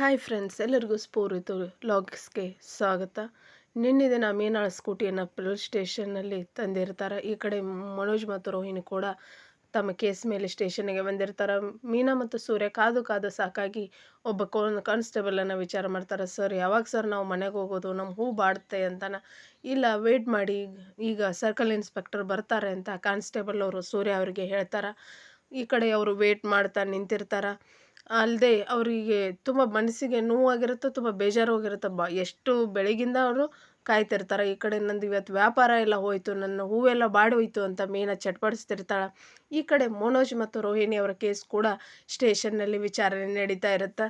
Hi friends ಎಲ್ಲರಿಗೂ ಸ್ಫೂರಿತು ಲಾಗ್ಸ್ಗೆ ಸ್ವಾಗತ. ನಿನ್ನೆ ದಿನ ಮೀನಾಳ ಸ್ಕೂಟಿಯನ್ನು ಪೊಲೀಸ್ ಸ್ಟೇಷನ್ನಲ್ಲಿ ತಂದಿರ್ತಾರೆ. ಈ ಕಡೆ ಮನೋಜ್ ಮತ್ತು ರೋಹಿಣಿ ಕೂಡ ತಮ್ಮ ಕೇಸ್ ಮೇಲೆ ಸ್ಟೇಷನ್ಗೆ ಬಂದಿರ್ತಾರೆ. ಮೀನಾ ಮತ್ತು ಸೂರ್ಯ ಕಾದು ಕಾದು ಸಾಕಾಗಿ ಒಬ್ಬ ಕೋನ್ ಕಾನ್ಸ್ಟೇಬಲನ್ನು ವಿಚಾರ ಮಾಡ್ತಾರೆ. ಸರ್, ಯಾವಾಗ ಸರ್ ನಾವು ಮನೆಗೆ ಹೋಗೋದು? ನಮ್ಮ ಹೂ ಬಾಡುತ್ತೆ ಅಂತಾನೆ. ಇಲ್ಲ ವೇಟ್ ಮಾಡಿ. ಈಗ ಸರ್ಕಲ್ ಇನ್ಸ್ಪೆಕ್ಟರ್ ಬರ್ತಾರೆ ಅಂತ ಕಾನ್ಸ್ಟೇಬಲ್ ಅವರು ಸೂರ್ಯ ಅವರಿಗೆ ಹೇಳ್ತಾರೆ. ಈ ಕಡೆ ಅವರು ವೇಟ್ ಮಾಡ್ತಾ ನಿಂತಿರ್ತಾರೆ. ಅಲ್ಲದೆ ಅವರಿಗೆ ತುಂಬ ಮನಸ್ಸಿಗೆ ನೋವಾಗಿರುತ್ತೆ, ತುಂಬ ಬೇಜಾರು ಹೋಗಿರುತ್ತೆ ಬ, ಎಷ್ಟು ಬೆಳಗಿಂದ ಅವರು ಕಾಯ್ತಿರ್ತಾರೆ. ಈ ಕಡೆ ನಂದು ಇವತ್ತು ವ್ಯಾಪಾರ ಎಲ್ಲ ಹೋಯಿತು, ನನ್ನ ಹೂವೆಲ್ಲ ಬಾಡೋಯ್ತು ಅಂತ ಮೀನ ಚಟ್ಪಡಿಸ್ತಿರ್ತಾಳೆ. ಈ ಕಡೆ ಮನೋಜ್ ಮತ್ತು ರೋಹಿಣಿ ಅವರ ಕೇಸ್ ಕೂಡ ಸ್ಟೇಷನ್ನಲ್ಲಿ ವಿಚಾರಣೆ ನಡೀತಾ ಇರುತ್ತೆ.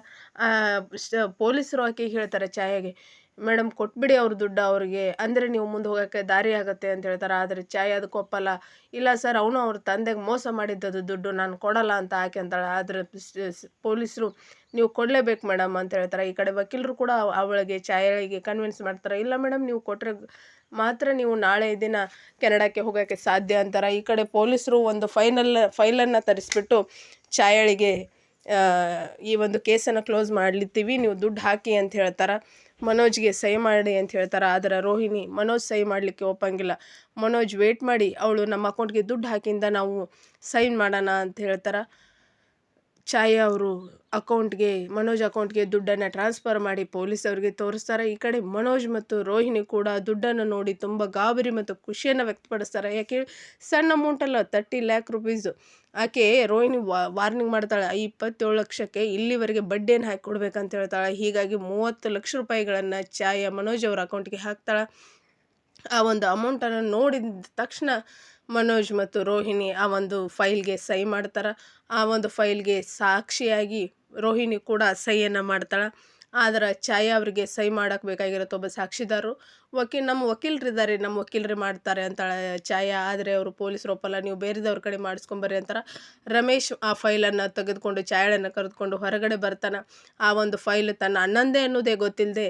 ಪೊಲೀಸರು ಆಕೆ ಹೇಳ್ತಾರೆ ಛಾಯಾಗೆ ಮೇಡಮ್ ಕೊಟ್ಬಿಡಿ ಅವ್ರ ದುಡ್ಡು ಅವ್ರಿಗೆ. ಅಂದರೆ ನೀವು ಮುಂದೆ ಹೋಗೋಕ್ಕೆ ದಾರಿ ಆಗುತ್ತೆ ಅಂತ ಹೇಳ್ತಾರೆ. ಆದರೆ ಚಾಯ್ ಅದಕ್ಕೆ ಒಪ್ಪಲ್ಲ. ಇಲ್ಲ ಸರ್, ಅವನು ಅವ್ರ ತಂದೆಗೆ ಮೋಸ ಮಾಡಿದ್ದದು ದುಡ್ಡು ನಾನು ಕೊಡಲ್ಲ ಅಂತ ಆಕೆ ಅಂತಾಳೆ. ಆದರೆ ಪೊಲೀಸರು ನೀವು ಕೊಡಲೇಬೇಕು ಮೇಡಮ್ ಅಂತ ಹೇಳ್ತಾರೆ. ಈ ಕಡೆ ವಕೀಲರು ಕೂಡ ಅವಳಿಗೆ ಚಾಯಳಿಗೆ ಕನ್ವಿನ್ಸ್ ಮಾಡ್ತಾರೆ. ಇಲ್ಲ ಮೇಡಮ್, ನೀವು ಕೊಟ್ಟರೆ ಮಾತ್ರ ನೀವು ನಾಳೆ ದಿನ ಕೆನಡಾಕ್ಕೆ ಹೋಗೋಕ್ಕೆ ಸಾಧ್ಯ ಅಂತಾರೆ. ಈ ಕಡೆ ಪೊಲೀಸರು ಒಂದು ಫೈನಲ್, ಫೈಲನ್ನು ತರಿಸ್ಬಿಟ್ಟು ಚಾಯಳಿಗೆ ಈ ಒಂದು ಕೇಸನ್ನು ಕ್ಲೋಸ್ ಮಾಡ್ಲಿತ್ತೀವಿ. ನೀವು ದುಡ್ಡು ಹಾಕಿ ಅಂತ ಹೇಳ್ತಾರೆ. ಮನೋಜ್ಗೆ ಸಹಿ ಮಾಡಿ ಅಂತ ಹೇಳ್ತಾರೆ. ಆದರೆ ರೋಹಿಣಿ ಮನೋಜ್ ಸಹಿ ಮಾಡಲಿಕ್ಕೆ ಒಪ್ಪಂಗಿಲ್ಲ. ಮನೋಜ್ ವೇಟ್ ಮಾಡಿ, ಅವಳು ನಮ್ಮ ಅಕೌಂಟ್ಗೆ ದುಡ್ಡು ಹಾಕಿಂದ ನಾವು ಸೈನ್ ಮಾಡೋಣ ಅಂತ ಹೇಳ್ತಾರೆ. ಛಾಯಾ ಅವರು ಅಕೌಂಟ್ಗೆ, ಮನೋಜ್ ಅಕೌಂಟ್ಗೆ ದುಡ್ಡನ್ನು ಟ್ರಾನ್ಸ್ಫರ್ ಮಾಡಿ ಪೊಲೀಸ್ ಅವರಿಗೆ ತೋರಿಸ್ತಾರೆ. ಈ ಕಡೆ ಮನೋಜ್ ಮತ್ತು ರೋಹಿಣಿ ಕೂಡ ದುಡ್ಡನ್ನು ನೋಡಿ ತುಂಬ ಗಾಬರಿ ಮತ್ತು ಖುಷಿಯನ್ನು ವ್ಯಕ್ತಪಡಿಸ್ತಾರೆ. ಯಾಕೆ ಸಣ್ಣ ಅಮೌಂಟಲ್ಲ ತರ್ಟಿ ಲ್ಯಾಕ್ ರುಪೀಸು ಆಕೆ ರೋಹಿಣಿ ವಾರ್ನಿಂಗ್ ಮಾಡ್ತಾಳೆ ಈ ಇಪ್ಪತ್ತೇಳು ಲಕ್ಷಕ್ಕೆ ಇಲ್ಲಿವರೆಗೆ ಬಡ್ಡಿಯನ್ನು ಹಾಕಿ ಕೊಡ್ಬೇಕಂತ ಹೇಳ್ತಾಳೆ. ಹೀಗಾಗಿ ಮೂವತ್ತು ಲಕ್ಷ ರೂಪಾಯಿಗಳನ್ನು ಛಾಯಾ ಮನೋಜ್ ಅವರ ಅಕೌಂಟ್ಗೆ ಹಾಕ್ತಾಳೆ. ಆ ಒಂದು ಅಮೌಂಟನ್ನು ನೋಡಿದ ತಕ್ಷಣ ಮನೋಜ್ ಮತ್ತು ರೋಹಿಣಿ ಆ ಒಂದು ಫೈಲ್ಗೆ ಸಹಿ ಮಾಡ್ತಾರೆ. ಆ ಒಂದು ಫೈಲ್ಗೆ ಸಾಕ್ಷಿಯಾಗಿ ರೋಹಿಣಿ ಕೂಡ ಸಹಿಯನ್ನು ಮಾಡ್ತಾಳೆ. ಆದ್ರೆ ಛಾಯಾ ಅವರಿಗೆ ಸಹಿ ಮಾಡಕ್ಕೆ ಬೇಕಾಗಿರುತ್ತೆ ಒಬ್ಬ ಸಾಕ್ಷಿದಾರರು ವಕೀಲ್, ನಮ್ಮ ವಕೀಲರಿದ್ದಾರೆ ನಮ್ಮ ವಕೀಲರು ಮಾಡ್ತಾರೆ ಅಂತಾಳೆ ಛಾಯಾ. ಆದರೆ ಅವರು ಪೊಲೀಸರು ಒಪ್ಪಲ್ಲ ನೀವು ಬೇರೆದವ್ರ ಕಡೆ ಮಾಡಿಸ್ಕೊಂಬರ್ರಿ ಅಂತಾರೆ. ರಮೇಶ್ ಆ ಫೈಲನ್ನು ತೆಗೆದುಕೊಂಡು ಛಾಯಾಳನ್ನು ಕರೆದುಕೊಂಡು ಹೊರಗಡೆ ಬರ್ತಾನೆ. ಆ ಒಂದು ಫೈಲ್ ತನ್ನ ಅಣ್ಣಂದೇ ಅನ್ನೋದೇ ಗೊತ್ತಿಲ್ಲದೆ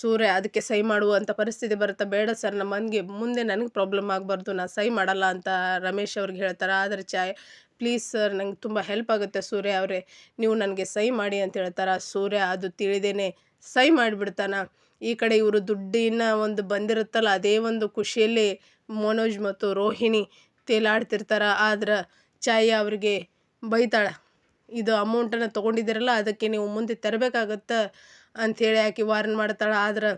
ಸೂರ್ಯ ಅದಕ್ಕೆ ಸಹಿ ಮಾಡುವಂಥ ಪರಿಸ್ಥಿತಿ ಬರುತ್ತೆ? ಬೇಡ ಸರ್, ನಮ್ಮ ಮನೆಗೆ ಮುಂದೆ ನನಗೆ ಪ್ರಾಬ್ಲಮ್ ಆಗಬಾರ್ದು, ನಾನು ಸಹಿ ಮಾಡಲ್ಲ ಅಂತ ರಮೇಶ್ ಅವ್ರಿಗೆ ಹೇಳ್ತಾರೆ? ಆದರೆ ಚಾಯ್ ಪ್ಲೀಸ್ ಸರ್ ನಂಗೆ ತುಂಬ ಹೆಲ್ಪ್ ಆಗುತ್ತೆ ಸೂರ್ಯ ಅವರೇ. ನೀವು ನನಗೆ ಸಹಿ ಮಾಡಿ ಅಂತ ಹೇಳ್ತಾರೆ? ಸೂರ್ಯ, ಅದು ತಿಳಿದೇನೆ ಸಹಿ ಮಾಡಿಬಿಡ್ತಾನ. ಈ ಕಡೆ ಇವರು ದುಡ್ಡಿನ ಒಂದು ಬಂದಿರುತ್ತಲ್ಲ, ಅದೇ ಒಂದು ಖುಷಿಯಲ್ಲಿ ಮನೋಜ್ ಮತ್ತು ರೋಹಿಣಿ ತೇಲಾಡ್ತಿರ್ತಾರ? ಆದ್ರೆ ಚಾಯ್ ಅವ್ರಿಗೆ ಬೈತಾಳೆ. ಇದು ಅಮೌಂಟನ್ನು ತೊಗೊಂಡಿದ್ದೀರಲ್ಲ, ಅದಕ್ಕೆ ನೀವು ಮುಂದೆ ತರಬೇಕಾಗತ್ತೆ? ಅಂಥೇಳಿ ಆಕೆ ವಾರ್ನ್ ಮಾಡ್ತಾಳೆ. ಆದ್ರೆ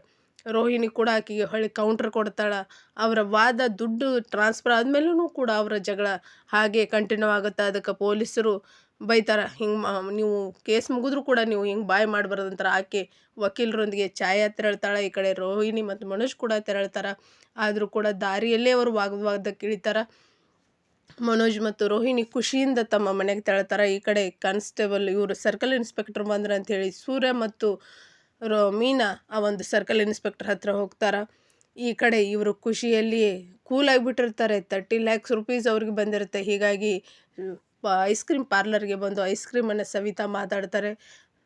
ರೋಹಿಣಿ ಕೂಡ ಆಕೆಗೆ ಹೊಳ್ಳಿ ಕೌಂಟ್ರ್ ಕೊಡ್ತಾಳೆ. ಅವರ ವಾದ ದುಡ್ಡು ಟ್ರಾನ್ಸ್ಫರ್ ಆದಮೇಲೂ ಕೂಡ ಅವರ ಜಗಳ ಹಾಗೆ ಕಂಟಿನ್ಯೂ ಆಗುತ್ತೆ. ಅದಕ್ಕೆ ಪೊಲೀಸರು ಬೈತಾರೆ, ಹಿಂಗೆ ನೀವು ಕೇಸ್ ಮುಗಿದ್ರೂ ಕೂಡ ನೀವು ಹಿಂಗೆ ಬಾಯ್ ಮಾಡಬಾರ್ದಂತಾರೆ ಆಕೆ ವಕೀಲರೊಂದಿಗೆ ಛಾಯಾ ತೆರಳ್ತಾಳೆ. ಈ ಕಡೆ ರೋಹಿಣಿ ಮತ್ತು ಮನೋಜ್ ಕೂಡ ತೆರಳ್ತಾರೆ. ಆದರೂ ಕೂಡ ದಾರಿಯಲ್ಲೇ ಅವರು ವಾಗ್ವಾದಕ್ಕೆ ಇಳಿತಾರೆ ಮನೋಜ್ ಮತ್ತು ರೋಹಿಣಿ ಖುಷಿಯಿಂದ ತಮ್ಮ ಮನೆಗೆ ತೆರಳ್ತಾರೆ. ಈ ಕಡೆ ಕಾನ್ಸ್ಟೇಬಲ್ ಇವರು ಸರ್ಕಲ್ ಇನ್ಸ್ಪೆಕ್ಟರ್ ಬಂದ್ರೆ ಅಂತೇಳಿ ಸೂರ್ಯ ಮತ್ತು ರೋ ಮೀನಾ ಆ ಒಂದು ಸರ್ಕಲ್ ಇನ್ಸ್ಪೆಕ್ಟರ್ ಹತ್ರ ಹೋಗ್ತಾರೆ. ಈ ಕಡೆ ಇವರು ಖುಷಿಯಲ್ಲಿ ಕೂಲಾಗಿಬಿಟ್ಟಿರ್ತಾರೆ. ತರ್ಟಿ ಲ್ಯಾಕ್ಸ್ ರುಪೀಸ್ ಅವ್ರಿಗೆ ಬಂದಿರುತ್ತೆ. ಹೀಗಾಗಿ ಐಸ್ ಕ್ರೀಮ್ ಪಾರ್ಲರ್ಗೆ ಬಂದು ಐಸ್ ಕ್ರೀಮನ್ನು ಸವಿತಾ ಮಾತಾಡ್ತಾರೆ.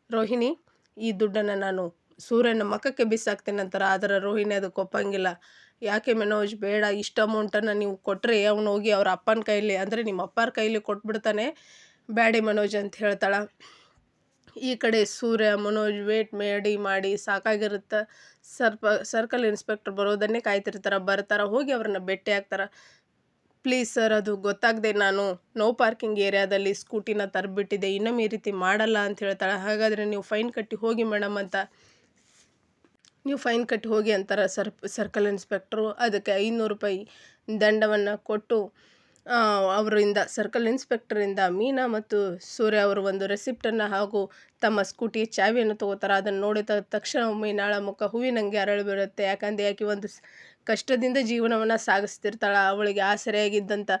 ರೋಹಿಣಿ, ಈ ದುಡ್ಡನ್ನು ನಾನು ಸೂರ್ಯನ ಮಕ್ಕಕ್ಕೆ ಬಿಸಾಕ್ತೀನಿ ಅಂತಾರೆ. ಆದರೆ ರೋಹಿಣಿ ಅದಕ್ಕೆ ಒಪ್ಪಂಗಿಲ್ಲ. ಯಾಕೆ ಮನೋಜ್ ಬೇಡ, ಇಷ್ಟು ಅಮೌಂಟನ್ನು ನೀವು ಕೊಟ್ಟರೆ ಅವನು ಹೋಗಿ ಅವ್ರ ಅಪ್ಪನ ಕೈಲಿ, ಅಂದರೆ ನಿಮ್ಮ ಅಪ್ಪರ ಕೈಲಿ ಕೊಟ್ಬಿಡ್ತಾನೆ. ಬ್ಯಾಡಿ ಮನೋಜ್ ಅಂತ ಹೇಳ್ತಾಳೆ. ಈ ಕಡೆ ಸೂರ್ಯ, ಮನೋಜ್ ವೇಟ್ ಮಾಡಿ ಮಾಡಿ, ಸಾಕಾಗಿರುತ್ತೆ. ಸರ್ಪ ಸರ್ಕಲ್ ಇನ್ಸ್ಪೆಕ್ಟರ್ ಬರೋದನ್ನೇ ಕಾಯ್ತಿರ್ತಾರೆ, ಬರ್ತಾರೆ, ಹೋಗಿ ಅವ್ರನ್ನ ಭೇಟಿ ಆಗ್ತಾರೆ. ಪ್ಲೀಸ್ ಸರ್ ಅದು ಗೊತ್ತಾಗದೆ ನಾನು ನೋ ಪಾರ್ಕಿಂಗ್ ಏರಿಯಾದಲ್ಲಿ ಸ್ಕೂಟಿನ ತರ್ಬಿಟ್ಟಿದೆ ಇನ್ನೊಮ್ಮೆ ಈ ರೀತಿ ಮಾಡಲ್ಲ ಅಂತ ಹೇಳ್ತಾಳೆ. ಹಾಗಾದರೆ ನೀವು ಫೈನ್ ಕಟ್ಟಿ ಹೋಗಿ ಮೇಡಮ್ ಅಂತ ನೀವು ಫೈನ್ ಕಟ್ಟಿ ಹೋಗಿ ಅಂತಾರೆ ಸರ್ ಸರ್ಕಲ್ ಇನ್ಸ್ಪೆಕ್ಟ್ರು ಅದಕ್ಕೆ ಐನೂರು ರೂಪಾಯಿ ದಂಡವನ್ನು ಕೊಟ್ಟು ಅವರಿಂದ ಸರ್ಕಲ್ ಇನ್ಸ್ಪೆಕ್ಟರಿಂದ ಮೀನಾ ಮತ್ತು ಸೂರ್ಯ ಅವರು ಒಂದು ರೆಸಿಪ್ಟನ್ನು ಹಾಗೂ ತಮ್ಮ ಸ್ಕೂಟಿ ಚಾವಿಯನ್ನು ತಗೋತಾರೆ. ಅದನ್ನು ನೋಡಿದ ತಕ್ಷಣ ಮೀನಾಳ ಮುಖ ಹೂವಿನಂಗೆ ಅರಳು ಬೀಳುತ್ತೆ. ಯಾಕಂದರೆ ಯಾಕೆ ಒಂದು ಕಷ್ಟದಿಂದ ಜೀವನವನ್ನು ಸಾಗಿಸ್ತಿರ್ತಾಳೆ. ಅವಳಿಗೆ ಆಸರೆಯಾಗಿದ್ದಂಥ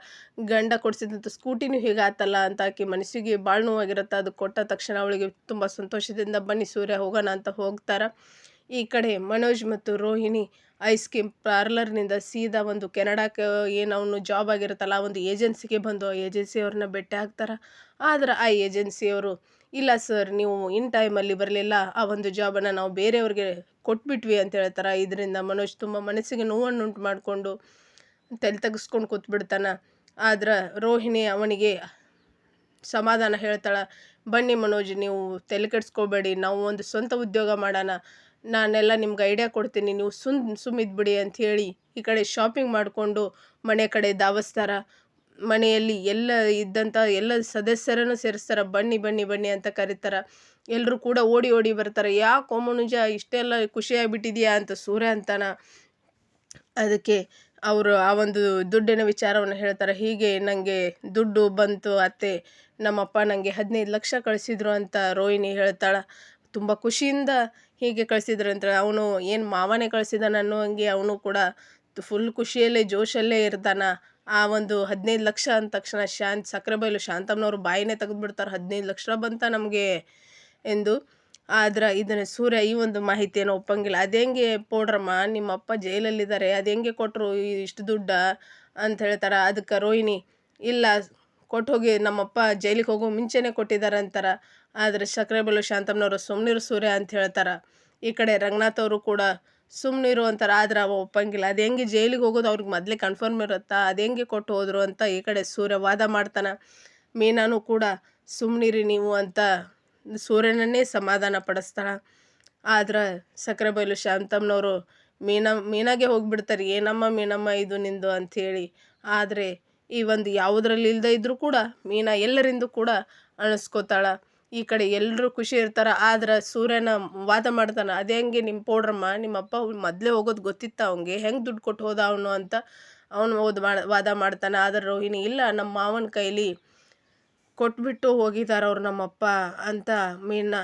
ಗಂಡ ಕೊಡಿಸಿದಂಥ ಸ್ಕೂಟಿನೂ ಹೀಗಾತಲ್ಲ ಅಂತ ಆಕೆ ಮನಸ್ಸಿಗೆ ಭಾಳ ನೋವಾಗಿರುತ್ತೆ. ಅದು ಕೊಟ್ಟ ತಕ್ಷಣ ಅವಳಿಗೆ ತುಂಬ ಸಂತೋಷದಿಂದ ಬನ್ನಿ ಸೂರ್ಯ ಹೋಗೋಣ ಅಂತ ಹೋಗ್ತಾರೆ. ಈ ಕಡೆ ಮನೋಜ್ ಮತ್ತು ರೋಹಿಣಿ ಐಸ್ ಕ್ರೀಮ್ ಪಾರ್ಲರ್ನಿಂದ ಸೀದಾ ಒಂದು ಕೆನಡಾಕ್ಕೆ ಏನು ಅವನು ಜಾಬ್ ಆಗಿರುತ್ತಲ್ಲ ಒಂದು ಏಜೆನ್ಸಿಗೆ ಬಂದು ಆ ಏಜೆನ್ಸಿಯವ್ರನ್ನ ಭೇಟಿ ಆಗ್ತಾರೆ? ಆದ್ರೆ ಆ ಏಜೆನ್ಸಿಯವರು, ಇಲ್ಲ ಸರ್, ನೀವು ಇನ್ ಟೈಮಲ್ಲಿ ಬರಲಿಲ್ಲ, ಆ ಒಂದು ಜಾಬನ್ನು ನಾವು ಬೇರೆಯವ್ರಿಗೆ ಕೊಟ್ಬಿಟ್ವಿ ಅಂತ ಹೇಳ್ತಾರೆ? ಇದರಿಂದ ಮನೋಜ್ ತುಂಬ ಮನಸ್ಸಿಗೆ ನೋವನ್ನುಂಟು ಮಾಡಿಕೊಂಡು ತಲೆ ತೆಗೆಸ್ಕೊಂಡು ಕೂತ್ಬಿಡ್ತಾನೆ? ಆದ್ರೆ ರೋಹಿಣಿ ಅವನಿಗೆ ಸಮಾಧಾನ ಹೇಳ್ತಾಳೆ, ಬನ್ನಿ ಮನೋಜ್, ನೀವು ತಲೆ ಕೆಡಿಸ್ಕೋಬೇಡಿ, ನಾವು ಒಂದು ಸ್ವಂತ ಉದ್ಯೋಗ ಮಾಡೋಣ. ನಾನೆಲ್ಲ ನಿಮ್ಗೆ ಐಡಿಯಾ ಕೊಡ್ತೀನಿ. ನೀವು ಸುಮ್ ಸುಮ್ಮಿದ್ಬಿಡಿ ಅಂತ ಹೇಳಿ ಈ ಕಡೆ ಶಾಪಿಂಗ್ ಮಾಡಿಕೊಂಡು ಮನೆ ಕಡೆ ಧಾವಿಸ್ತಾರ. ಮನೆಯಲ್ಲಿ ಎಲ್ಲ ಇದ್ದಂಥ ಎಲ್ಲ ಸದಸ್ಯರನ್ನು ಸೇರಿಸ್ತಾರೆ. ಬನ್ನಿ ಬನ್ನಿ ಬನ್ನಿ ಅಂತ ಕರೀತಾರ. ಎಲ್ಲರೂ ಕೂಡ ಓಡಿ ಓಡಿ ಬರ್ತಾರೆ. ಯಾಕೆ ಓಮನುಜ ಇಷ್ಟೆಲ್ಲ ಖುಷಿಯಾಗಿಬಿಟ್ಟಿದೆಯಾ ಅಂತ ಸೂರ್ಯ ಅಂತಾನ. ಅದಕ್ಕೆ ಅವರು ಆ ಒಂದು ದುಡ್ಡಿನ ವಿಚಾರವನ್ನು ಹೇಳ್ತಾರೆ. ಹೀಗೆ ನನಗೆ ದುಡ್ಡು ಬಂತು ಅತ್ತೆ. ನಮ್ಮಪ್ಪ ನನಗೆ ಹದಿನೈದು ಲಕ್ಷ ಕಳಿಸಿದ್ರು ಅಂತ ರೋಹಿಣಿ ಹೇಳ್ತಾಳೆ. ತುಂಬ ಖುಷಿಯಿಂದ ಹೀಗೆ ಕಳಿಸಿದ್ರು. ಅಂತ ಅವನು ಏನು ಮಾವನೇ ಕಳಿಸಿದಾನೆ ಅನ್ನೋ ಹಂಗೆ ಅವನು ಕೂಡ ಫುಲ್ ಖುಷಿಯಲ್ಲೇ, ಜೋಶಲ್ಲೇ ಇರ್ತಾನೆ. ಆ ಒಂದು ಹದಿನೈದು ಲಕ್ಷ ಅಂದ ತಕ್ಷಣ ಶಾಂತ್, ಸಕ್ಕರೆ ಬೈಲು ಶಾಂತಮ್ಮನವ್ರು ಬಾಯಿನೇ ತೆಗೆದುಬಿಡ್ತಾರೆ. ಹದಿನೈದು ಲಕ್ಷ ಬಂತ ನಮಗೆ ಎಂದು. ಆದ್ರೆ ಇದನ್ನು ಸೂರ್ಯ ಈ ಒಂದು ಮಾಹಿತಿಯನ್ನು ಒಪ್ಪಂಗಿಲ್ಲ. ಅದೆಂಗೆ ಪೌಡ್ರಮ್ಮ ನಿಮ್ಮ ಅಪ್ಪ ಜೈಲಲ್ಲಿದ್ದಾರೆ ಅದು ಹೆಂಗೆ ಕೊಟ್ಟರು ಇಷ್ಟು ದುಡ್ಡ ಅಂತ ಹೇಳ್ತಾರೆ. ಅದಕ್ಕೆ ರೋಹಿಣಿ, ಇಲ್ಲ ಕೊಟ್ಟು ಹೋಗಿ ನಮ್ಮಪ್ಪ ಜೈಲಿಗೆ ಹೋಗೋ ಮುಂಚೆನೇ ಕೊಟ್ಟಿದ್ದಾರೆ ಅಂತಾರೆ. ಆದರೆ ಸಕ್ಕರೆ ಬಲು ಶಾಂತಮ್ಮನವರು ಸುಮ್ಮನಿರು ಸೂರ್ಯ ಅಂತ ಹೇಳ್ತಾರೆ. ಈ ಕಡೆ ರಂಗನಾಥ್ ಅವರು ಕೂಡ ಸುಮ್ಮನಿರು ಅಂತಾರೆ. ಆದ್ರೆ ಅವ ಒಪ್ಪಂಗಿಲ್ಲ. ಅದು ಹೆಂಗೆ ಜೈಲಿಗೆ ಹೋಗೋದು ಅವ್ರಿಗೆ ಮೊದಲೇ ಕನ್ಫರ್ಮ್ ಇರುತ್ತಾ? ಅದು ಹೆಂಗೆ ಕೊಟ್ಟು ಹೋದರು ಅಂತ ಈ ಕಡೆ ಸೂರ್ಯ ವಾದ ಮಾಡ್ತಾನೆ. ಮೀನಾನು ಕೂಡ ಸುಮ್ಮನಿರಿ ನೀವು ಅಂತ ಸೂರ್ಯನನ್ನೇ ಸಮಾಧಾನ ಆದ್ರೆ ಸಕ್ಕರೆ ಬೈಲು ಶಾಂತಮ್ಮನವರು ಮೀನ ಮೀನಾಗೆ ಹೋಗಿಬಿಡ್ತಾರೆ. ಏನಮ್ಮ ಮೀನಮ್ಮ ಇದು ನಿಂದು ಅಂಥೇಳಿ ಆದರೆ ಈ ಒಂದು ಯಾವುದರಲ್ಲಿ ಇಲ್ಲದೆ ಇದ್ದರೂ ಕೂಡ ಮೀನಾ ಎಲ್ಲರಿಂದ ಕೂಡ ಅನಿಸ್ಕೋತಾಳ ಈ ಕಡೆ ಎಲ್ಲರೂ ಖುಷಿ ಇರ್ತಾರೆ. ಆದ್ರೆ ಸೂರ್ಯನ ವಾದ ಮಾಡ್ತಾನೆ, ಅದೇ ಹೆಂಗೆ ನಿಮ್ಮ ಪೌಡ್ರಮ್ಮ ನಿಮ್ಮ ಅಪ್ಪ ಮೊದಲೇ ಹೋಗೋದು ಗೊತ್ತಿತ್ತ ಅವನಿಗೆ ಹೆಂಗೆ ದುಡ್ಡು ಕೊಟ್ಟು ಹೋದ ಅವನು? ಅಂತ ಅವನು ಓದ್ ವಾದ ಮಾಡ್ತಾನೆ. ಆದ್ರೆ ರೋಹಿಣಿ, ಇಲ್ಲ ನಮ್ಮ ಮಾವನ ಕೈಲಿ ಕೊಟ್ಬಿಟ್ಟು ಹೋಗಿದ್ದಾರೆ ಅವ್ರು ನಮ್ಮಪ್ಪ ಅಂತ ಮೀನಾ,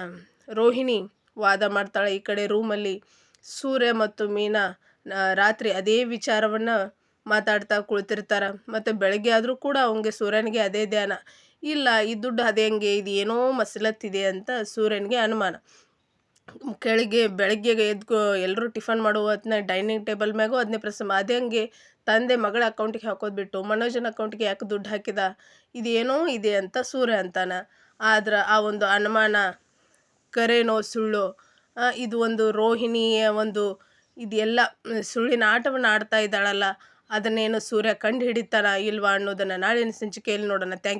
ರೋಹಿಣಿ ವಾದ ಮಾಡ್ತಾಳೆ. ಈ ಕಡೆ ರೂಮಲ್ಲಿ ಸೂರ್ಯ ಮತ್ತು ಮೀನಾ ರಾತ್ರಿ ಅದೇ ವಿಚಾರವನ್ನು ಮಾತಾಡ್ತಾ ಕುಳಿತಿರ್ತಾರೆ. ಮತ್ತು ಬೆಳಗ್ಗೆ ಆದರೂ ಕೂಡ ಅವನಿಗೆ ಸೂರ್ಯನಿಗೆ ಅದೇ ಧ್ಯಾನ. ಇಲ್ಲ, ಈ ದುಡ್ಡು ಅದೇ ಹಂಗೆ? ಇದು ಏನೋ ಮಸಲತ್ತಿದೆ ಅಂತ ಸೂರ್ಯನಿಗೆ ಅನುಮಾನ. ಕೆಳಗೆ, ಬೆಳಗ್ಗೆ ಎದ್ದು ಎಲ್ಲರೂ ಟಿಫನ್ ಮಾಡುವ ಹೊತ್ನ ಡೈನಿಂಗ್ ಟೇಬಲ್ ಮ್ಯಾಗೂ ಅದನ್ನೇ ಪ್ರಸಮ. ಅದೇ ಹಂಗೆ ತಂದೆ ಮಗಳ ಅಕೌಂಟಿಗೆ ಹಾಕೋದು ಬಿಟ್ಟು ಮನೋಜನ ಅಕೌಂಟಿಗೆ ಯಾಕೆ ದುಡ್ಡು ಹಾಕಿದ? ಇದೇನೋ ಇದೆ ಅಂತ ಸೂರ್ಯ ಅಂತಾನ. ಆದ್ರೆ ಆ ಒಂದು ಅನುಮಾನ ಕರೆನೋ ಸುಳ್ಳು ಇದು ಒಂದು ರೋಹಿಣಿಯ ಒಂದು, ಇದೆಲ್ಲ ಸುಳ್ಳಿನ ಆಟವನ್ನು ಆಡ್ತಾ ಇದ್ದಾಳಲ್ಲ. ಅದನ್ನೇನು ಸೂರ್ಯ ಕಂಡು ಹಿಡಿತಾನ ಇಲ್ವಾ ಅನ್ನೋದನ್ನು ನಾಳಿನ ಸಂಚಿಕೆಯಲ್ಲಿ ನೋಡೋಣ. ಥ್ಯಾಂಕ್